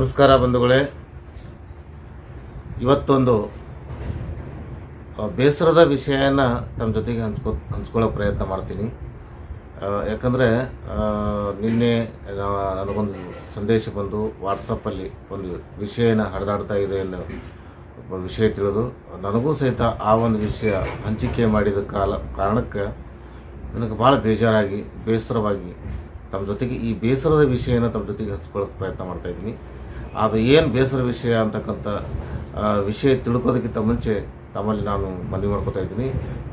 ನಮಸ್ಕಾರ ಬಂಧುಗಳೇ. ಇವತ್ತೊಂದು ಬೇಸರದ ವಿಷಯನ ತಮ್ಮ ಜೊತೆಗೆ ಹಂಚ್ಕೊ, ಹಂಚ್ಕೊಳ್ಳೋಕೆ ಪ್ರಯತ್ನ ಮಾಡ್ತೀನಿ. ಯಾಕಂದರೆ ನಿನ್ನೆ ನನಗೊಂದು ಸಂದೇಶ ಬಂದು ವಾಟ್ಸಪ್ಪಲ್ಲಿ ಒಂದು ವಿಷಯನ ಹರಿದಾಡ್ತಾ ಇದೆ ಅನ್ನೋ ವಿಷಯ ತಿಳಿದು, ನನಗೂ ಸಹಿತ ಆ ಒಂದು ವಿಷಯ ಹಂಚಿಕೆ ಮಾಡಿದ ಕಾಲ, ಕಾರಣಕ್ಕೆ ನನಗೆ ಭಾಳ ಬೇಜಾರಾಗಿ, ಬೇಸರವಾಗಿ ತಮ್ಮ ಜೊತೆಗೆ ಈ ಬೇಸರದ ವಿಷಯನ ತಮ್ಮ ಜೊತೆಗೆ ಹಂಚ್ಕೊಳ್ಳೋಕೆ ಪ್ರಯತ್ನ ಮಾಡ್ತಾ ಇದ್ದೀನಿ. ಅದು ಏನು ಬೇಸರ ವಿಷಯ ಅಂತಕ್ಕಂಥ ವಿಷಯ ತಿಳ್ಕೋದಕ್ಕಿಂತ ಮುಂಚೆ ತಮ್ಮಲ್ಲಿ ನಾನು ಮನವಿ ಮಾಡ್ಕೋತಾ ಇದ್ದೀನಿ.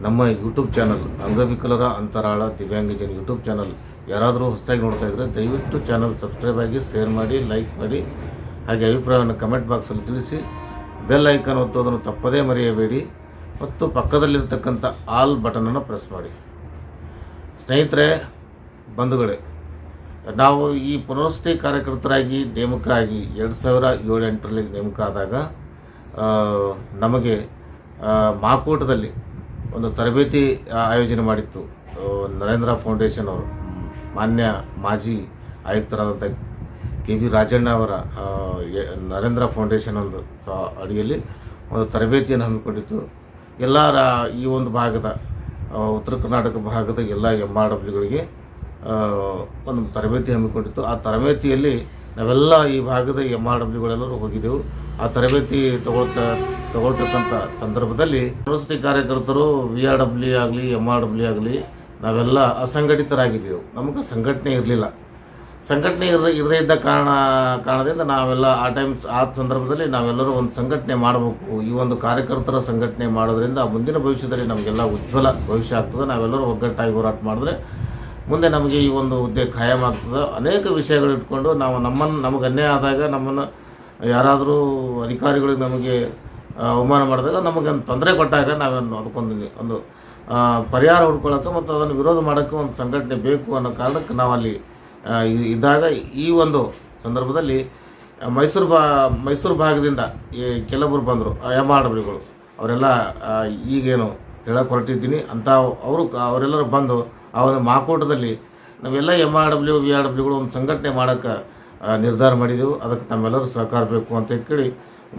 ನಮ್ಮ ಯೂಟ್ಯೂಬ್ ಚಾನಲ್ ಅಂಗವಿಕಲರ ಅಂತರಾಳ ದಿವ್ಯಾಂಗಜನ್ ಯೂಟ್ಯೂಬ್ ಚಾನಲ್ ಯಾರಾದರೂ ಹೊಸದಾಗಿ ನೋಡ್ತಾ ಇದ್ದರೆ ದಯವಿಟ್ಟು ಚಾನಲ್ ಸಬ್ಸ್ಕ್ರೈಬ್ ಆಗಿ ಶೇರ್ ಮಾಡಿ ಲೈಕ್ ಮಾಡಿ, ಹಾಗೆ ಅಭಿಪ್ರಾಯವನ್ನು ಕಮೆಂಟ್ ಬಾಕ್ಸಲ್ಲಿ ತಿಳಿಸಿ. ಬೆಲ್ ಐಕಾನ್ ಒತ್ತೋದನ್ನು ತಪ್ಪದೇ ಮರೆಯಬೇಡಿ. ಮತ್ತು ಪಕ್ಕದಲ್ಲಿರ್ತಕ್ಕಂಥ ಆಲ್ ಬಟನನ್ನು ಪ್ರೆಸ್ ಮಾಡಿ. ಸ್ನೇಹಿತರೆ, ಬಂಧುಗಳೇ ನಾವು ಈ ಪುನರ್ವಸತಿ ಕಾರ್ಯಕರ್ತರಾಗಿ ನೇಮಕ ಆಗಿ ಎರಡು ಸಾವಿರ ಏಳೆಂಟರಲ್ಲಿ ನೇಮಕ ಆದಾಗ ನಮಗೆ ಮಾಕೂಟದಲ್ಲಿ ಒಂದು ತರಬೇತಿ ಆಯೋಜನೆ ಮಾಡಿತ್ತು. ನರೇಂದ್ರ ಫೌಂಡೇಶನ್ ಅವರು, ಮಾನ್ಯ ಮಾಜಿ ಆಯುಕ್ತರಾದಂಥ ಕೆ ವಿ ರಾಜಣ್ಣ ಅವರ ನರೇಂದ್ರ ಫೌಂಡೇಶನ್ ಒಂದು ಅಡಿಯಲ್ಲಿ ಒಂದು ತರಬೇತಿಯನ್ನು ಹಮ್ಮಿಕೊಂಡಿತ್ತು. ಎಲ್ಲ ಈ ಒಂದು ಭಾಗದ ಉತ್ತರ ಕರ್ನಾಟಕ ಭಾಗದ ಎಲ್ಲ ಎಂ ಆರ್ ಡಬ್ಲ್ಯೂಗಳಿಗೆ ಒಂದು ತರಬೇತಿ ಹಮ್ಮಿಕೊಂಡಿತ್ತು ಆ ತರಬೇತಿಯಲ್ಲಿ ನಾವೆಲ್ಲ ಈ ಭಾಗದ ಎಂ ಆರ್ ಡಬ್ಲ್ಯೂಗಳೆಲ್ಲರೂ ಹೋಗಿದ್ದೆವು. ಆ ತರಬೇತಿ ತಗೊಳ್ತಾ, ತಗೊಳ್ತಕ್ಕಂಥ ಸಂದರ್ಭದಲ್ಲಿ ವಸತಿ ಕಾರ್ಯಕರ್ತರು ವಿ ಆರ್ ಡಬ್ಲ್ಯೂ ಆಗಲಿ ಎಂ ಆರ್ ಡಬ್ಲ್ಯೂ ಆಗಲಿ ನಾವೆಲ್ಲ ಅಸಂಘಟಿತರಾಗಿದ್ದೆವು. ನಮಗೆ ಸಂಘಟನೆ ಇರಲಿಲ್ಲ. ಸಂಘಟನೆ ಇರ ಇರದೇ ಇದ್ದ ಕಾರಣ, ಕಾರಣದಿಂದ ನಾವೆಲ್ಲ ಆ ಟೈಮ್ ಆ ಸಂದರ್ಭದಲ್ಲಿ ನಾವೆಲ್ಲರೂ ಒಂದು ಸಂಘಟನೆ ಮಾಡಬೇಕು. ಈ ಒಂದು ಕಾರ್ಯಕರ್ತರ ಸಂಘಟನೆ ಮಾಡೋದ್ರಿಂದ ಮುಂದಿನ ಭವಿಷ್ಯದಲ್ಲಿ ನಮಗೆಲ್ಲ ಉಜ್ವಲ ಭವಿಷ್ಯ ಆಗ್ತದೆ. ನಾವೆಲ್ಲರೂ ಒಗ್ಗಟ್ಟಾಗಿ ಹೋರಾಟ ಮಾಡಿದ್ರೆ ಮುಂದೆ ನಮಗೆ ಈ ಒಂದು ಹುದ್ದೆ ಖಾಯಂ ಆಗ್ತದೆ. ಅನೇಕ ವಿಷಯಗಳು ಇಟ್ಕೊಂಡು ನಾವು ನಮ್ಮನ್ನು ನಮಗೆ ಅನ್ಯಾಯ ಆದಾಗ ನಮ್ಮನ್ನು ಯಾರಾದರೂ ಅಧಿಕಾರಿಗಳಿಗೆ ನಮಗೆ ಅವಮಾನ ಮಾಡಿದಾಗ ನಮಗೆ ಒಂದು ತೊಂದರೆ ಕೊಟ್ಟಾಗ ನಾವೇನು ಅದಕ್ಕೊಂದು ಒಂದು ಪರಿಹಾರ ಹುಡ್ಕೊಳ್ಳೋಕೆ ಮತ್ತು ಅದನ್ನು ವಿರೋಧ ಮಾಡೋಕ್ಕೆ ಒಂದು ಸಂಘಟನೆ ಬೇಕು ಅನ್ನೋ ಕಾರಣಕ್ಕೆ ನಾವಲ್ಲಿ ಅಲ್ಲಿ ಇದ್ದಾಗ ಈ ಒಂದು ಸಂದರ್ಭದಲ್ಲಿ ಮೈಸೂರು ಬಾ ಮೈಸೂರು ಭಾಗದಿಂದ ಈ ಕೆಲವರು ಬಂದರು ಎಂ ಆರ್ ಅವರೆಲ್ಲ ಈಗೇನು ಹೇಳಕ್ಕೆ ಹೊರಟಿದ್ದೀನಿ ಅಂತ ಅವರು ಅವರೆಲ್ಲರೂ ಬಂದು ಆ ಒಂದು ಮಾಕೋಟದಲ್ಲಿ ನಾವೆಲ್ಲ M R W V R ಡಬ್ಲ್ಯೂಗಳು ಒಂದು ಸಂಘಟನೆ ಮಾಡೋಕ್ಕೆ ನಿರ್ಧಾರ ಮಾಡಿದೆವು. ಅದಕ್ಕೆ ತಮ್ಮೆಲ್ಲರೂ ಸಹಕಾರ ಬೇಕು ಅಂತ ಕೇಳಿ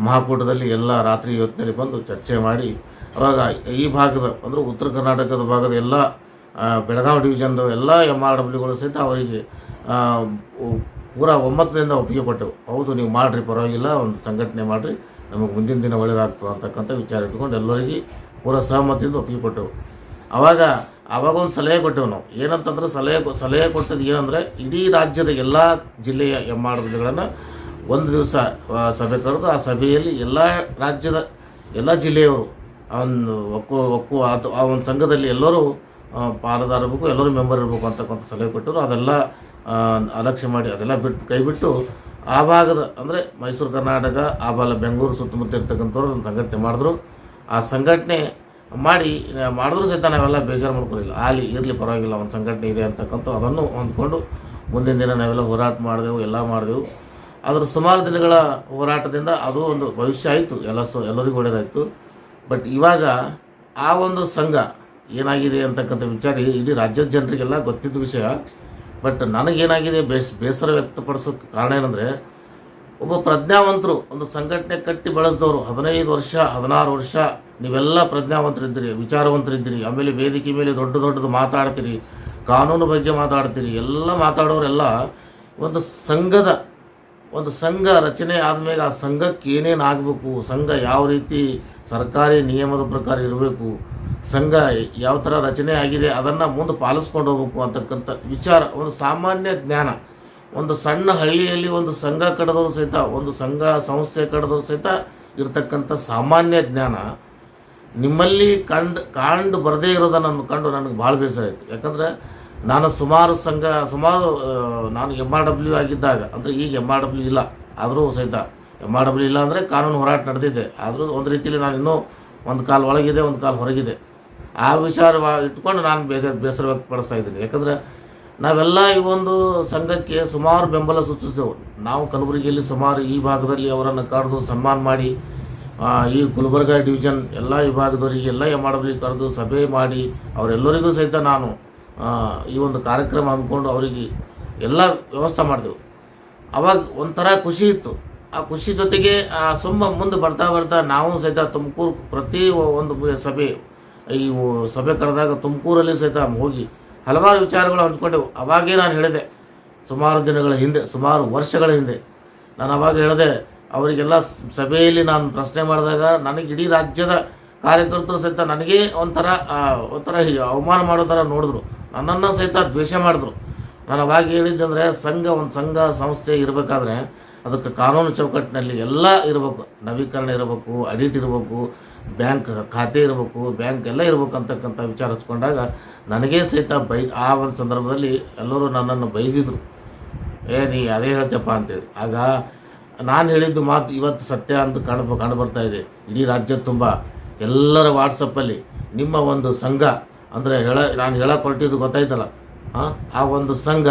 ಮಹಾಕೂಟದಲ್ಲಿ ಎಲ್ಲ ರಾತ್ರಿ ಹೊತ್ತಿನಲ್ಲಿ ಬಂದು ಚರ್ಚೆ ಮಾಡಿ ಅವಾಗ ಈ ಭಾಗದ ಅಂದರೆ ಉತ್ತರ ಕರ್ನಾಟಕದ ಭಾಗದ ಎಲ್ಲ ಬೆಳಗಾವಿ ಡಿವಿಷನ್ದು ಎಲ್ಲ ಎಂ ಆರ್ ಡಬ್ಲ್ಯೂಗಳು ಸಹಿತ ಅವರಿಗೆ ಪೂರ ಒಮ್ಮತದಿಂದ ಒಪ್ಪಿಗೆ ಕೊಟ್ಟೆವು. ಹೌದು, ನೀವು ಮಾಡಿರಿ, ಪರವಾಗಿಲ್ಲ, ಒಂದು ಸಂಘಟನೆ ಮಾಡಿರಿ, ನಮಗೆ ಮುಂದಿನ ದಿನ ಒಳ್ಳೆಯದಾಗ್ತದೆ ಅಂತಕ್ಕಂಥ ವಿಚಾರ ಇಟ್ಕೊಂಡು ಎಲ್ಲರಿಗೆ ಪೂರಾ ಸಹಮತದಿಂದ ಒಪ್ಪಿಗೆ ಕೊಟ್ಟೆವು. ಅವಾಗ ಆವಾಗ ಒಂದು ಸಲಹೆ ಕೊಟ್ಟೆವು ನಾವು. ಏನಂತಂದ್ರೆ ಸಲಹೆ ಸಲಹೆ ಕೊಟ್ಟದ್ದು ಏನಂದರೆ ಇಡೀ ರಾಜ್ಯದ ಎಲ್ಲ ಜಿಲ್ಲೆಯ ಎಂ ಆರ್ ಒಂದು ದಿವಸ ಸಭೆ ಕರೆದು ಆ ಸಭೆಯಲ್ಲಿ ಎಲ್ಲ ರಾಜ್ಯದ ಎಲ್ಲ ಜಿಲ್ಲೆಯವರು ಒಂದು ಒಕ್ಕು ಒಕ್ಕು ಅದು ಆ ಒಂದು ಸಂಘದಲ್ಲಿ ಎಲ್ಲರೂ ಪಾಲುದಾರ ಇರಬೇಕು, ಎಲ್ಲರೂ ಮೆಂಬರ್ ಇರಬೇಕು ಅಂತಕ್ಕಂಥ ಸಲಹೆ ಕೊಟ್ಟರು. ಅದೆಲ್ಲ ಅಲಕ್ಷ್ಯ ಮಾಡಿ ಅದೆಲ್ಲ ಬಿಟ್ಟು ಕೈಬಿಟ್ಟು ಆ ಭಾಗದ, ಅಂದರೆ ಮೈಸೂರು, ಕರ್ನಾಟಕ, ಆ ಬಾಲ ಬೆಂಗಳೂರು ಸುತ್ತಮುತ್ತ ಇರ್ತಕ್ಕಂಥವ್ರು ಸಂಘಟನೆ ಮಾಡಿದ್ರು. ಆ ಸಂಘಟನೆ ಮಾಡಿ, ಮಾಡಿದ್ರು ಸಹಿತ ನಾವೆಲ್ಲ ಬೇಜಾರು ಮಾಡ್ಕೊಳ್ಳಿಲ್ಲ ಅಲ್ಲಿ ಇರಲಿ, ಪರವಾಗಿಲ್ಲ, ಒಂದು ಸಂಘಟನೆ ಇದೆ ಅಂತಕ್ಕಂಥ ಅದನ್ನು ಹೊಂದ್ಕೊಂಡು ಮುಂದಿನ ದಿನ ನಾವೆಲ್ಲ ಹೋರಾಟ ಮಾಡಿದೆವು, ಎಲ್ಲ ಮಾಡಿದೆವು. ಅದರ ಸುಮಾರು ದಿನಗಳ ಹೋರಾಟದಿಂದ ಅದು ಒಂದು ಭವಿಷ್ಯ ಆಯಿತು. ಎಲ್ಲ ಸೊ, ಎಲ್ಲರಿಗೂ ಒಳ್ಳೆಯದಾಯಿತು ಬಟ್ ಇವಾಗ ಆ ಒಂದು ಸಂಘ ಏನಾಗಿದೆ ಅಂತಕ್ಕಂಥ ವಿಚಾರ ಇಡೀ ರಾಜ್ಯದ ಜನರಿಗೆಲ್ಲ ಗೊತ್ತಿದ್ದ ವಿಷಯ. ಬಟ್ ನನಗೇನಾಗಿದೆ, ಬೇಸ್, ಬೇಸರ ವ್ಯಕ್ತಪಡಿಸೋ ಕಾರಣ ಏನಂದರೆ ಒಬ್ಬ ಪ್ರಜ್ಞಾವಂತರು, ಒಂದು ಸಂಘಟನೆ ಕಟ್ಟಿ ಬಳಸಿದವರು, ಹದಿನೈದು ವರ್ಷ, ಹದಿನಾರು ವರ್ಷ, ನೀವೆಲ್ಲ ಪ್ರಜ್ಞಾವಂತರಿದ್ದೀರಿ, ವಿಚಾರವಂತರಿದ್ದೀರಿ, ಆಮೇಲೆ ವೇದಿಕೆ ಮೇಲೆ ದೊಡ್ಡ ದೊಡ್ಡದು ಮಾತಾಡ್ತೀರಿ, ಕಾನೂನು ಬಗ್ಗೆ ಮಾತಾಡ್ತೀರಿ, ಎಲ್ಲ ಮಾತಾಡೋರೆಲ್ಲ ಒಂದು ಸಂಘದ, ಒಂದು ಸಂಘ ರಚನೆ ಆದಮೇಲೆ ಆ ಸಂಘಕ್ಕೆ ಏನೇನು ಆಗಬೇಕು, ಸಂಘ ಯಾವ ರೀತಿ ಸರ್ಕಾರಿ ನಿಯಮದ ಪ್ರಕಾರ ಇರಬೇಕು, ಸಂಘ ಯಾವ ಥರ ರಚನೆ ಆಗಿದೆ, ಅದನ್ನು ಮುಂದೆ ಪಾಲಿಸ್ಕೊಂಡು ಹೋಗ್ಬೇಕು ಅಂತಕ್ಕಂಥ ವಿಚಾರ, ಒಂದು ಸಾಮಾನ್ಯ ಜ್ಞಾನ. ಒಂದು ಸಣ್ಣ ಹಳ್ಳಿಯಲ್ಲಿ ಒಂದು ಸಂಘ ಕಡದವರು ಸಹಿತ, ಒಂದು ಸಂಘ ಸಂಸ್ಥೆ ಕಡದವರು ಸಹಿತ ಇರತಕ್ಕಂಥ ಸಾಮಾನ್ಯ ಜ್ಞಾನ ನಿಮ್ಮಲ್ಲಿ ಕಂಡು, ಕಾಂಡು ಬರದೇ ಇರೋದನ್ನು ಕಂಡು ನನಗೆ ಭಾಳ ಬೇಸರ ಆಯಿತು. ಯಾಕಂದರೆ ನಾನು ಸುಮಾರು ಸಂಘ, ಸುಮಾರು ನಾನು ಎಂ ಆರ್ ಡಬ್ಲ್ಯೂ ಆಗಿದ್ದಾಗ, ಅಂದರೆ ಈಗ ಎಂ ಆರ್ ಡಬ್ಲ್ಯೂ ಇಲ್ಲ, ಆದರೂ ಸಹಿತ ಎಂ ಆರ್ ಡಬ್ಲ್ಯೂ ಇಲ್ಲ ಅಂದರೆ ಕಾನೂನು ಹೋರಾಟ ನಡೆದಿದೆ. ಆದರೂ ಒಂದು ರೀತಿಯಲ್ಲಿ ನಾನು ಇನ್ನೂ ಒಂದು ಕಾಲು ಒಳಗಿದೆ, ಒಂದು ಕಾಲು ಹೊರಗಿದೆ. ಆ ವಿಚಾರ ಇಟ್ಕೊಂಡು ನಾನು ಬೇಸರ ಬೇಸರ ವ್ಯಕ್ತಪಡಿಸ್ತಾ ಇದ್ದೀನಿ. ಯಾಕಂದರೆ ನಾವೆಲ್ಲ ಈ ಒಂದು ಸಂಘಕ್ಕೆ ಸುಮಾರು ಬೆಂಬಲ ಸೂಚಿಸಿದೆವು. ನಾವು ಕಲಬುರಗಿಯಲ್ಲಿ ಸುಮಾರು ಈ ಭಾಗದಲ್ಲಿ ಅವರನ್ನು ಕರೆದು ಸನ್ಮಾನ ಮಾಡಿ ಈ ಗುಲ್ಬರ್ಗ ಡಿವಿಷನ್ ಎಲ್ಲ ವಿಭಾಗದವರಿಗೆ ಎಲ್ಲ ಎಂ ಕರೆದು ಸಭೆ ಮಾಡಿ, ಅವರೆಲ್ಲರಿಗೂ ಸಹಿತ ನಾನು ಈ ಒಂದು ಕಾರ್ಯಕ್ರಮ ಅಂದ್ಕೊಂಡು ಅವರಿಗೆ ಎಲ್ಲ ವ್ಯವಸ್ಥೆ ಮಾಡಿದೆವು. ಅವಾಗ ಒಂಥರ ಖುಷಿ ಇತ್ತು. ಆ ಖುಷಿ ಜೊತೆಗೆ ಸುಮ್ಮ ಮುಂದೆ ಬರ್ತಾ ಬರ್ತಾ ನಾವು ಸಹಿತ ತುಮಕೂರು ಪ್ರತಿ ಒಂದು ಸಭೆ, ಈ ಸಭೆ ಕರೆದಾಗ ತುಮಕೂರಲ್ಲಿ ಸಹಿತ ಹೋಗಿ ಹಲವಾರು ವಿಚಾರಗಳು ಹಂಚ್ಕೊಂಡೆವು. ಅವಾಗೇ ನಾನು ಹೇಳಿದೆ, ಸುಮಾರು ದಿನಗಳ ಹಿಂದೆ, ಸುಮಾರು ವರ್ಷಗಳ ಹಿಂದೆ, ನಾನು ಅವಾಗ ಹೇಳಿದೆ, ಅವರಿಗೆಲ್ಲ ಸಭೆಯಲ್ಲಿ ನಾನು ಪ್ರಶ್ನೆ ಮಾಡಿದಾಗ ನನಗೆ ಇಡೀ ರಾಜ್ಯದ ಕಾರ್ಯಕರ್ತರು ಸಹಿತ ನನಗೇ ಒಂಥರ ಒಂಥರ ಅವಮಾನ ಮಾಡೋ ಥರ ನೋಡಿದ್ರು. ನನ್ನನ್ನು ಸಹಿತ ದ್ವೇಷ ಮಾಡಿದ್ರು. ನಾನು ಅವಾಗ ಹೇಳಿದ್ದಂದರೆ ಸಂಘ, ಒಂದು ಸಂಘ ಸಂಸ್ಥೆ ಇರಬೇಕಾದ್ರೆ, ಅದಕ್ಕೆ ಕಾನೂನು ಚೌಕಟ್ಟಿನಲ್ಲಿ ಎಲ್ಲ ಇರಬೇಕು. ನವೀಕರಣ ಇರಬೇಕು, ಅಡಿಟ್ ಇರಬೇಕು. ಬ್ಯಾಂಕ್ ಖಾತೆ ಇರಬೇಕು, ಬ್ಯಾಂಕ್ ಎಲ್ಲ ಇರಬೇಕು ಅಂತಕ್ಕಂಥ ವಿಚಾರ ಹಚ್ಕೊಂಡಾಗ ನನಗೇ ಸಹಿತ ಬೈ, ಆ ಒಂದು ಸಂದರ್ಭದಲ್ಲಿ ಎಲ್ಲರೂ ನನ್ನನ್ನು ಬೈದಿದ್ರು. ಏ, ನೀ ಅದೇ ಹೇಳ್ತೇಪ್ಪ ಅಂತೇಳಿ. ಆಗ ನಾನು ಹೇಳಿದ್ದು ಮಾತು ಇವತ್ತು ಸತ್ಯ ಅಂತ ಕಾಣ ಕಾಣ ಬರ್ತಾ ಇದೆ. ಇಡೀ ರಾಜ್ಯ ತುಂಬ. ಎಲ್ಲರ ವಾಟ್ಸಪ್ಪಲ್ಲಿ ನಿಮ್ಮ ಒಂದು ಸಂಘ, ಅಂದರೆ ಹೇಳ, ನಾನು ಹೇಳಕ್ಕೆ ಹೊರಟಿದ್ದು ಗೊತ್ತಾಯ್ತಲ್ಲ. ಆ? ಆ ಒಂದು ಸಂಘ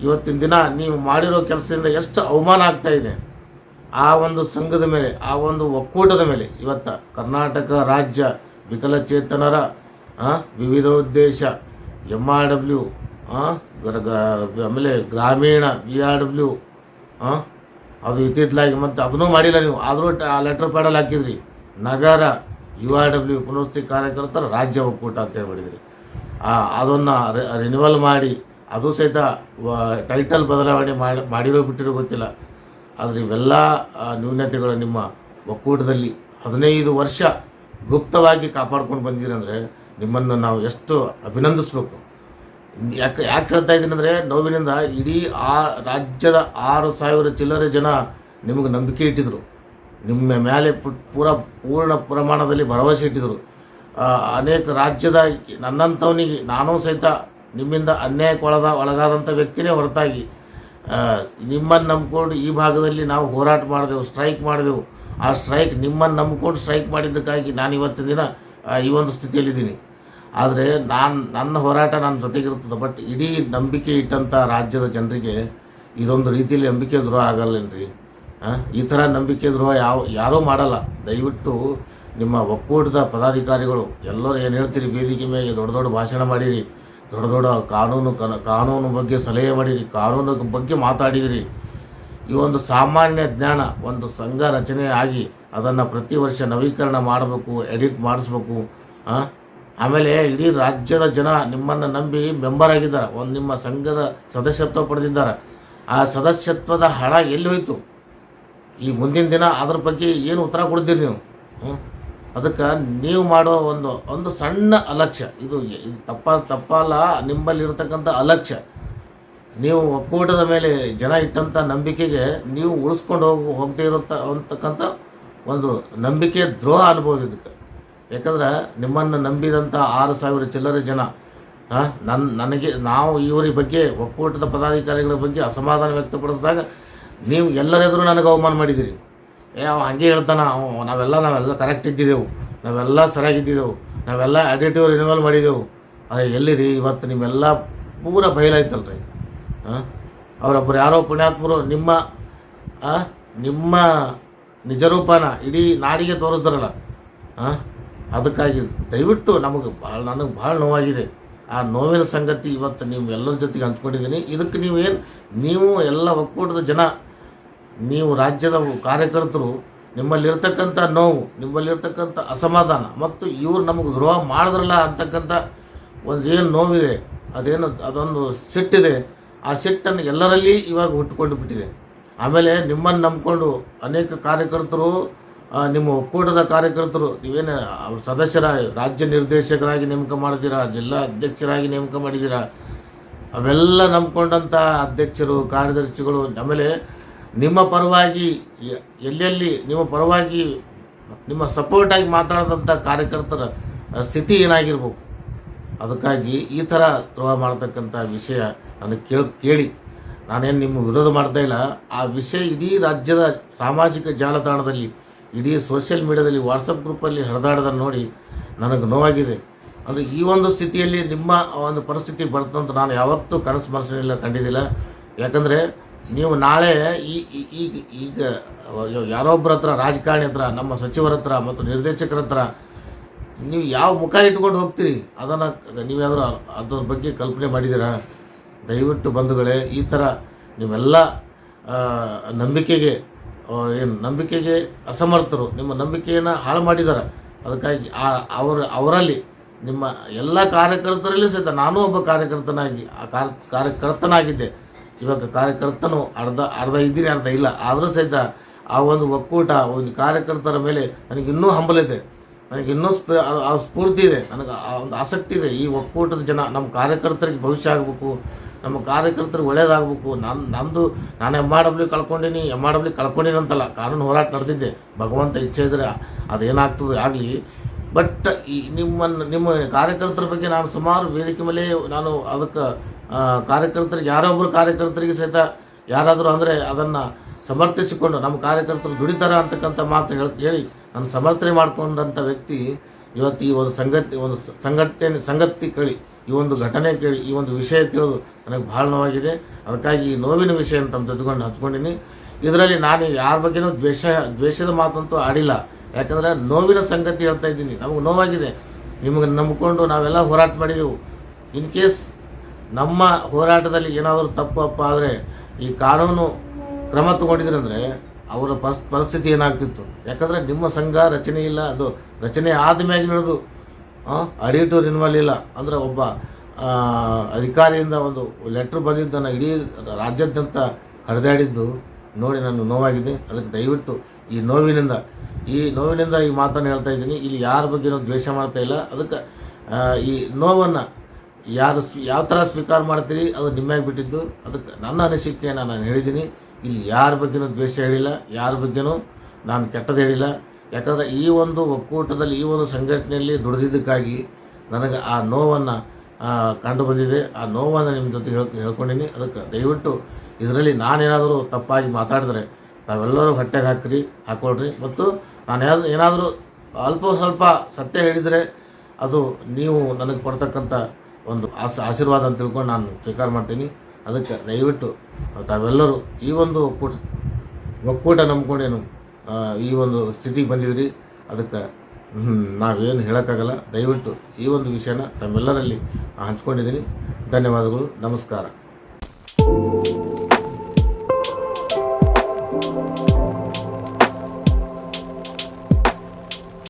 ಇವತ್ತಿನ ದಿನ ನೀವು ಮಾಡಿರೋ ಕೆಲಸದಿಂದ ಎಷ್ಟು ಅವಮಾನ ಆಗ್ತಾ ಇದೆ. ಆ ಒಂದು ಸಂಘದ ಮೇಲೆ, ಆ ಒಂದು ಒಕ್ಕೂಟದ ಮೇಲೆ ಇವತ್ತ ಕರ್ನಾಟಕ ರಾಜ್ಯ ವಿಕಲಚೇತನರ ವಿವಿಧ ಉದ್ದೇಶ ಎಂ ಆರ್ ಡಬ್ಲ್ಯೂ ಆಮೇಲೆ ಗ್ರಾಮೀಣ ವಿ ಆರ್ ಡಬ್ಲ್ಯೂ ಅದು ಇತ್ತಿತ್ತಲಾಗಿ ಮತ್ತು ಅದನ್ನೂ ಮಾಡಿಲ್ಲ ನೀವು. ಆದರೂ ಆ ಲೆಟರ್ ಪ್ಯಾಡಲ್ಲಿ ಹಾಕಿದ್ರಿ. ನಗರ ಯು ಆರ್ ಡಬ್ಲ್ಯೂ ಪುನರ್ವಸತಿ ಕಾರ್ಯಕರ್ತರ ರಾಜ್ಯ ಒಕ್ಕೂಟ ಅಂತ ಹೇಳ್ಬಿಟ್ಟಿದ್ರಿ. ಅದನ್ನು ರಿನಿವಲ್ ಮಾಡಿ, ಅದು ಸಹಿತ ಟೈಟಲ್ ಬದಲಾವಣೆ ಮಾಡಿ, ಮಾಡಿರೋ ಬಿಟ್ಟಿರೋ ಗೊತ್ತಿಲ್ಲ. ಆದರೆ ಇವೆಲ್ಲ ನ್ಯೂನತೆಗಳು ನಿಮ್ಮ ಒಕ್ಕೂಟದಲ್ಲಿ ಹದಿನೈದು ವರ್ಷ ಗುಪ್ತವಾಗಿ ಕಾಪಾಡ್ಕೊಂಡು ಬಂದಿದ್ದೀರಿ ಅಂದರೆ ನಿಮ್ಮನ್ನು ನಾವು ಎಷ್ಟು ಅಭಿನಂದಿಸ್ಬೇಕು. ಯಾಕೆ ಯಾಕೆ ಹೇಳ್ತಾ ಇದ್ದೀನಿ ಅಂದರೆ ನೋವಿನಿಂದ ಇಡೀ ಆ ರಾಜ್ಯದ ಆರು ಸಾವಿರ ಚಿಲ್ಲರೆ ಜನ ನಿಮಗೆ ನಂಬಿಕೆ ಇಟ್ಟಿದ್ರು. ನಿಮ್ಮ ಮೇಲೆ ಪೂರ ಪೂರ್ಣ ಪ್ರಮಾಣದಲ್ಲಿ ಭರವಸೆ ಇಟ್ಟಿದ್ರು. ಅನೇಕ ರಾಜ್ಯದ ನನ್ನಂಥವನಿಗೆ ನಾನೂ ಸಹಿತ ನಿಮ್ಮಿಂದ ಅನ್ಯಾಯಕ್ಕೆ ಒಳಗ ಒಳಗಾದಂಥ ವ್ಯಕ್ತಿನೇ ಹೊರತಾಗಿ ನಿಮ್ಮನ್ನು ನಂಬ್ಕೊಂಡು ಈ ಭಾಗದಲ್ಲಿ ನಾವು ಹೋರಾಟ ಮಾಡಿದೆವು, ಸ್ಟ್ರೈಕ್ ಮಾಡಿದೆವು. ಆ ಸ್ಟ್ರೈಕ್ ನಿಮ್ಮನ್ನು ನಂಬ್ಕೊಂಡು ಸ್ಟ್ರೈಕ್ ಮಾಡಿದ್ದಕ್ಕಾಗಿ ನಾನು ಇವತ್ತಿನ ದಿನ ಈ ಒಂದು ಸ್ಥಿತಿಯಲ್ಲಿದ್ದೀನಿ. ಆದರೆ ನಾನು, ನನ್ನ ಹೋರಾಟ ನನ್ನ ಜೊತೆಗಿರ್ತದೆ ಬಟ್ ಇಡೀ ನಂಬಿಕೆ ಇಟ್ಟಂಥ ರಾಜ್ಯದ ಜನರಿಗೆ ಇದೊಂದು ರೀತಿಯಲ್ಲಿ ನಂಬಿಕೆ ದ್ರೋಹ ಆಗಲ್ಲೇನ್ರಿ? ಈ ಥರ ನಂಬಿಕೆ ದ್ರೋಹ ಯಾವ, ಯಾರೂ ಮಾಡಲ್ಲ. ದಯವಿಟ್ಟು ನಿಮ್ಮ ಒಕ್ಕೂಟದ ಪದಾಧಿಕಾರಿಗಳು, ಎಲ್ಲರೂ ಏನು ಹೇಳ್ತೀರಿ, ವೇದಿಕೆ ಮೇಲೆ ದೊಡ್ಡ ದೊಡ್ಡ ಭಾಷಣ ಮಾಡಿರಿ. ದೊಡ್ಡ ದೊಡ್ಡ ಕಾನೂನು ಕನ, ಕಾನೂನು ಬಗ್ಗೆ ಸಲಹೆ ಮಾಡಿರಿ, ಕಾನೂನು ಬಗ್ಗೆ ಮಾತಾಡಿದಿರಿ. ಈ ಒಂದು ಸಾಮಾನ್ಯ ಜ್ಞಾನ, ಒಂದು ಸಂಘ ರಚನೆ ಆಗಿ ಅದನ್ನು ಪ್ರತಿ ವರ್ಷ ನವೀಕರಣ ಮಾಡಬೇಕು, ಎಡಿಟ್ ಮಾಡಿಸ್ಬೇಕು? ಆಮೇಲೆ ಇಡೀ ರಾಜ್ಯದ ಜನ ನಿಮ್ಮನ್ನು ನಂಬಿ ಮೆಂಬರ್ ಆಗಿದ್ದಾರೆ. ಒಂದು ನಿಮ್ಮ ಸಂಘದ ಸದಸ್ಯತ್ವ ಪಡೆದಿದ್ದಾರೆ. ಆ ಸದಸ್ಯತ್ವದ ಹಣ ಎಲ್ಲಿ ಹೋಯಿತು? ಈ ಮುಂದಿನ ದಿನ ಅದ್ರ ಬಗ್ಗೆ ಏನು ಉತ್ತರ ಕೊಡ್ತೀರಿ ನೀವು? ಹ್ಮ್? ಅದಕ್ಕೆ ನೀವು ಮಾಡೋ ಒಂದು ಒಂದು ಸಣ್ಣ ಅಲಕ್ಷ್ಯ. ಇದು ಇದು ತಪ್ಪ, ತಪ್ಪಲ್ಲ ನಿಮ್ಮಲ್ಲಿರತಕ್ಕಂಥ ಅಲಕ್ಷ್ಯ. ನೀವು ಒಕ್ಕೂಟದ ಮೇಲೆ ಜನ ಇಟ್ಟಂಥ ನಂಬಿಕೆಗೆ ನೀವು ಉಳಿಸ್ಕೊಂಡು ಹೋಗಿ ಹೋಗ್ತಾ ಇರುತ್ತ, ಅಂತಕ್ಕಂಥ ಒಂದು ನಂಬಿಕೆ ದ್ರೋಹ ಅನ್ಬೋದು ಇದಕ್ಕೆ. ಯಾಕಂದ್ರೆ ನಿಮ್ಮನ್ನು ನಂಬಿದಂಥ ಆರು ಸಾವಿರ ಚಿಲ್ಲರೆ ಜನ ನನ್ನ ನನಗೆ, ನಾವು ಇವರ ಬಗ್ಗೆ, ಒಕ್ಕೂಟದ ಪದಾಧಿಕಾರಿಗಳ ಬಗ್ಗೆ ಅಸಮಾಧಾನ ವ್ಯಕ್ತಪಡಿಸಿದಾಗ ನೀವು ಎಲ್ಲರೆದುರು ನನಗೆ ಅವಮಾನ ಮಾಡಿದ್ದೀರಿ ಏ, ಅವ ಹಂಗೆ ಹೇಳ್ತಾನ ಅವ ನಾವೆಲ್ಲ ನಾವೆಲ್ಲ ಕರೆಕ್ಟ್ ಇದ್ದಿದ್ದೆವು. ನಾವೆಲ್ಲ ಸರಿಯಾಗಿದ್ದಿದ್ದೆವು ನಾವೆಲ್ಲ ಅಡಿಟಿವ್ ರಿನ್ಯೂವಲ್ ಮಾಡಿದೆವು ಎಲ್ಲಿ ಎಲ್ಲಿರಿ? ಇವತ್ತು ನಿಮ್ಮೆಲ್ಲ ಪೂರ ಬಯಲಾಯ್ತಲ್ರಿ. ಹಾಂ ಅವರೊಬ್ಬರು ಯಾರೋ ಪುಣ್ಯಾತ್ಮರು, ನಿಮ್ಮ ನಿಮ್ಮ ನಿಜರೂಪನ ಇಡೀ ನಾಡಿಗೆ ತೋರಿಸ್ತಾರಲ್ಲ. ಹಾಂ ಅದಕ್ಕಾಗಿ ದಯವಿಟ್ಟು ನಮಗೆ ಭಾಳ ನನಗೆ ಭಾಳ ನೋವಾಗಿದೆ. ಆ ನೋವಿನ ಸಂಗತಿ ಇವತ್ತು ನೀವು ಎಲ್ಲರ ಜೊತೆಗೆ ಹಂಚ್ಕೊಂಡಿದ್ದೀನಿ. ಇದಕ್ಕೆ ನೀವೇನು ನೀವು ಎಲ್ಲ ಒಕ್ಕೂಟದ ಜನ ನೀವು ರಾಜ್ಯದ ಕಾರ್ಯಕರ್ತರು, ನಿಮ್ಮಲ್ಲಿರ್ತಕ್ಕಂಥ ನೋವು, ನಿಮ್ಮಲ್ಲಿರ್ತಕ್ಕಂಥ ಅಸಮಾಧಾನ ಮತ್ತು ಇವರು ನಮಗೆ ದ್ರೋಹ ಮಾಡಿದ್ರಲ್ಲ ಅಂತಕ್ಕಂಥ ಒಂದು ಏನು ನೋವಿದೆ, ಅದೇನು ಅದೊಂದು ಸಿಟ್ಟಿದೆ, ಆ ಸಿಟ್ಟನ್ನು ಎಲ್ಲರಲ್ಲಿ ಇವಾಗ ಹುಟ್ಟುಕೊಂಡು ಬಿಟ್ಟಿದೆ. ಆಮೇಲೆ ನಿಮ್ಮನ್ನು ನಂಬಿಕೊಂಡು ಅನೇಕ ಕಾರ್ಯಕರ್ತರು ನಿಮ್ಮ ಒಕ್ಕೂಟದ ಕಾರ್ಯಕರ್ತರು, ನೀವೇನು ಸದಸ್ಯರ, ರಾಜ್ಯ ನಿರ್ದೇಶಕರಾಗಿ ನೇಮಕ ಮಾಡಿದ್ದೀರಾ, ಜಿಲ್ಲಾ ಅಧ್ಯಕ್ಷರಾಗಿ ನೇಮಕ ಮಾಡಿದ್ದೀರಾ, ಅವೆಲ್ಲ ನಂಬ್ಕೊಂಡಂಥ ಅಧ್ಯಕ್ಷರು, ಕಾರ್ಯದರ್ಶಿಗಳು ಆಮೇಲೆ ನಿಮ್ಮ ಪರವಾಗಿ ಎಲ್ಲೆಲ್ಲಿ ನಿಮ್ಮ ಪರವಾಗಿ ನಿಮ್ಮ ಸಪೋರ್ಟಾಗಿ ಮಾತಾಡಿದಂಥ ಕಾರ್ಯಕರ್ತರ ಸ್ಥಿತಿ ಏನಾಗಿರ್ಬೇಕು? ಅದಕ್ಕಾಗಿ ಈ ಥರ ದ್ರೋಹ ಮಾಡ್ತಕ್ಕಂಥ ವಿಷಯ ನನಗೆ ಕೇಳಿ ಕೇಳಿ. ನಾನೇನು ನಿಮ್ಮ ವಿರೋಧ ಮಾಡ್ತಾ ಇಲ್ಲ. ಆ ವಿಷಯ ಇಡೀ ರಾಜ್ಯದ ಸಾಮಾಜಿಕ ಜಾಲತಾಣದಲ್ಲಿ, ಇಡೀ ಸೋಷಿಯಲ್ ಮೀಡಿಯಾದಲ್ಲಿ ವಾಟ್ಸಪ್ ಗ್ರೂಪಲ್ಲಿ ಹರಿದಾಡೋದನ್ನು ನೋಡಿ ನನಗೆ ನೋವಾಗಿದೆ. ಅಂದರೆ ಈ ಒಂದು ಸ್ಥಿತಿಯಲ್ಲಿ ನಿಮ್ಮ ಒಂದು ಪರಿಸ್ಥಿತಿ ಬರ್ತಂತ ನಾನು ಯಾವತ್ತೂ ಕನಸು ಮನಸ್ಸಿನಿಲ್ಲ ಕಂಡಿದ್ದಿಲ್ಲ ಯಾಕಂದರೆ ನೀವು ನಾಳೆ ಈ ಈಗ ಈಗ ಯಾರೊಬ್ಬರ ಹತ್ರ, ರಾಜಕಾರಣಿ ಹತ್ರ, ನಮ್ಮ ಸಚಿವರ ಹತ್ರ ಮತ್ತು ನಿರ್ದೇಶಕರ ಹತ್ರ ನೀವು ಯಾವ ಮುಖ ಇಟ್ಕೊಂಡು ಹೋಗ್ತೀರಿ? ಅದನ್ನು ನೀವ್ಯಾದರೂ ಅದ್ರ ಬಗ್ಗೆ ಕಲ್ಪನೆ ಮಾಡಿದ್ದೀರಾ? ದಯವಿಟ್ಟು ಬಂಧುಗಳೇ, ಈ ಥರ ನೀವೆಲ್ಲ ನಂಬಿಕೆಗೆ ಏನು, ನಂಬಿಕೆಗೆ ಅಸಮರ್ಥರು. ನಿಮ್ಮ ನಂಬಿಕೆಯನ್ನು ಹಾಳು ಮಾಡಿದ್ದಾರೆ ಅದಕ್ಕಾಗಿ ಆ, ಅವರ, ಅವರಲ್ಲಿ ನಿಮ್ಮ ಎಲ್ಲ ಕಾರ್ಯಕರ್ತರಲ್ಲಿ ಸಹಿತ ನಾನೂ ಒಬ್ಬ ಕಾರ್ಯಕರ್ತನಾಗಿ, ಆ ಕಾರ್ಯ ಕಾರ್ಯಕರ್ತನಾಗಿದ್ದೆ. ಇವಾಗ ಕಾರ್ಯಕರ್ತನು ಅರ್ಧ ಅರ್ಧ ಇದ್ದೀನಿ ಅರ್ಧ ಇಲ್ಲ. ಆದರೂ ಸಹಿತ ಆ ಒಂದು ಒಕ್ಕೂಟ ಒಂದು ಕಾರ್ಯಕರ್ತರ ಮೇಲೆ ನನಗೆ ಇನ್ನೂ ಹಂಬಲ ಇದೆ. ನನಗೆ ಇನ್ನೂ ಸ್ಫ ಆ- ಸ್ಫೂರ್ತಿ ಇದೆ. ನನಗೆ ಆ ಒಂದು ಆಸಕ್ತಿ ಇದೆ. ಈ ಒಕ್ಕೂಟದ ಜನ ನಮ್ಮ ಕಾರ್ಯಕರ್ತರಿಗೆ ಭವಿಷ್ಯ ಆಗಬೇಕು. ನಮ್ಮ ಕಾರ್ಯಕರ್ತರಿಗೆ ಒಳ್ಳೇದಾಗಬೇಕು. ನಾನು, ನಂದು, ನಾನು ಎಂ ಆರ್ ಡಬ್ಲ್ಯೂ ಕಳ್ಕೊಂಡೀನಿ ಎಂ ಆರ್ ಡಬ್ಲ್ಯೂ ಕಳ್ಕೊಂಡೀನಿ ಅಂತಲ್ಲ, ಕಾನೂನು ಹೋರಾಟ ನಡೆದಿದ್ದೆ. ಭಗವಂತ ಇಚ್ಛೆ ಇದ್ದರೆ ಅದೇನಾಗ್ತದೆ ಆಗಲಿ. ಬಟ್ ಈ ನಿಮ್ಮನ್ನು, ನಿಮ್ಮ ಕಾರ್ಯಕರ್ತರ ಬಗ್ಗೆ ನಾನು ಸುಮಾರು ವೇದಿಕೆ ಮೇಲೆ ನಾನು ಅದಕ್ಕೆ ಕಾರ್ಯಕರ್ತರಿಗೆ ಯಾರೋ ಒಬ್ಬರು ಕಾರ್ಯಕರ್ತರಿಗೆ ಸಹಿತ ಯಾರಾದರೂ ಅಂದರೆ ಅದನ್ನು ಸಮರ್ಥಿಸಿಕೊಂಡು ನಮ್ಮ ಕಾರ್ಯಕರ್ತರು ದುಡಿತಾರೆ ಅಂತಕ್ಕಂಥ ಮಾತು ಹೇಳಿ ಹೇಳಿ ನಾನು ಸಮರ್ಥನೆ ಮಾಡಿಕೊಂಡಂಥ ವ್ಯಕ್ತಿ ಇವತ್ತು ಈ ಒಂದು ಸಂಗತಿ, ಒಂದು ಸಂಘಟನೆ, ಸಂಗತಿ ಕೇಳಿ, ಈ ಒಂದು ಘಟನೆ ಕೇಳಿ, ಈ ಒಂದು ವಿಷಯ ತಿಳಿದು ನನಗೆ ಭಾಳ ನೋವಾಗಿದೆ. ಅದಕ್ಕಾಗಿ ಈ ನೋವಿನ ವಿಷಯ ಅಂತ ತೆಗೆದುಕೊಂಡು ಹಚ್ಕೊಂಡಿನಿ. ಇದರಲ್ಲಿ ನಾನು ಯಾರ ಬಗ್ಗೆನೂ ದ್ವೇಷ, ದ್ವೇಷದ ಮಾತಂತೂ ಆಡಿಲ್ಲ. ಯಾಕಂದರೆ ನೋವಿನ ಸಂಗತಿ ಹೇಳ್ತಾ ಇದ್ದೀನಿ. ನಮಗೆ ನೋವಾಗಿದೆ. ನಿಮಗೆ ನಂಬಿಕೊಂಡು ನಾವೆಲ್ಲ ಹೋರಾಟ ಮಾಡಿದೆವು. ಇನ್ ಕೇಸ್ ನಮ್ಮ ಹೋರಾಟದಲ್ಲಿ ಏನಾದರೂ ತಪ್ಪಪ್ಪ ಆದರೆ ಈ ಕಾನೂನು ಕ್ರಮ ತಗೊಂಡಿದ್ರಂದರೆ ಅವರ ಪರ್ಸ್ ಪರಿಸ್ಥಿತಿ ಏನಾಗ್ತಿತ್ತು? ಯಾಕಂದರೆ ನಿಮ್ಮ ಸಂಘ ರಚನೆ ಇಲ್ಲ, ಅದು ರಚನೆ ಆದಮೇಲೆ ಹಿಡಿದು ಅಡಿಟು ರಿನ್ವಲ್ ಇಲ್ಲ. ಅಂದರೆ ಒಬ್ಬ ಅಧಿಕಾರಿಯಿಂದ ಒಂದು ಲೆಟ್ರ್ ಬಂದಿದ್ದನ್ನು ಇಡೀ ರಾಜ್ಯಾದ್ಯಂತ ಹರಿದಾಡಿದ್ದು ನೋಡಿ ನಾನು ನೋವಾಗಿದೆ. ಅದಕ್ಕೆ ದಯವಿಟ್ಟು ಈ ನೋವಿನಿಂದ ಈ ನೋವಿನಿಂದ ಈ ಮಾತನ್ನು ಹೇಳ್ತಾ ಇದ್ದೀನಿ. ಇಲ್ಲಿ ಯಾರ ಬಗ್ಗೆನೂ ದ್ವೇಷ ಮಾಡ್ತಾ ಇಲ್ಲ. ಅದಕ್ಕೆ ಈ ನೋವನ್ನು ಯಾರು ಯಾವ ಥರ ಸ್ವೀಕಾರ ಮಾಡ್ತೀರಿ, ಅದು ನಿಮ್ಮಾಗಿ ಬಿಟ್ಟಿದ್ದು. ಅದಕ್ಕೆ ನನ್ನ ಅನಿಸಿಕೆಯನ್ನು ನಾನು ಹೇಳಿದ್ದೀನಿ. ಇಲ್ಲಿ ಯಾರ ಬಗ್ಗೆನೂ ದ್ವೇಷ ಹೇಳಿಲ್ಲ, ಯಾರ ಬಗ್ಗೆನೂ ನಾನು ಕೆಟ್ಟದ್ದು ಹೇಳಿಲ್ಲ. ಯಾಕಂದರೆ ಈ ಒಂದು ಒಕ್ಕೂಟದಲ್ಲಿ, ಈ ಒಂದು ಸಂಘಟನೆಯಲ್ಲಿ ದುಡಿದಿದ್ದಕ್ಕಾಗಿ ನನಗೆ ಆ ನೋವನ್ನು ಕಂಡು ಬಂದಿದೆ ಆ ನೋವನ್ನು ನಿಮ್ಮ ಜೊತೆ ಹೇಳ್, ಹೇಳ್ಕೊಂಡಿನಿ. ಅದಕ್ಕೆ ದಯವಿಟ್ಟು ಇದರಲ್ಲಿ ನಾನೇನಾದರೂ ತಪ್ಪಾಗಿ ಮಾತಾಡಿದ್ರೆ ತಾವೆಲ್ಲರೂ ಹೊಟ್ಟೆಗೆ ಹಾಕ್ರಿ ಹಾಕ್ಕೊಳ್ರಿ ಮತ್ತು ನಾನು ಯಾವ್ದು, ಏನಾದರೂ ಅಲ್ಪ ಸ್ವಲ್ಪ ಸತ್ಯ ಹೇಳಿದರೆ ಅದು ನೀವು ನನಗೆ ಕೊಡ್ತಕ್ಕಂಥ ಒಂದು ಆಸ ಆಶೀರ್ವಾದ ಅಂತ ತಿಳ್ಕೊಂಡು ನಾನು ಸ್ವೀಕಾರ ಮಾಡ್ತೀನಿ. ಅದಕ್ಕೆ ದಯವಿಟ್ಟು ತಾವೆಲ್ಲರೂ ಈ ಒಂದು ಒಕ್ಕೂಟ ಒಕ್ಕೂಟ ನಂಬ್ಕೊಂಡೇನು ಈ ಒಂದು ಸ್ಥಿತಿಗೆ ಬಂದಿದ್ರಿ. ಅದಕ್ಕೆ ನಾವೇನು ಹೇಳೋಕ್ಕಾಗಲ್ಲ. ದಯವಿಟ್ಟು ಈ ಒಂದು ವಿಷಯನ ತಮ್ಮೆಲ್ಲರಲ್ಲಿ ಹಂಚ್ಕೊಂಡಿದ್ದೀನಿ. ಧನ್ಯವಾದಗಳು. ನಮಸ್ಕಾರ.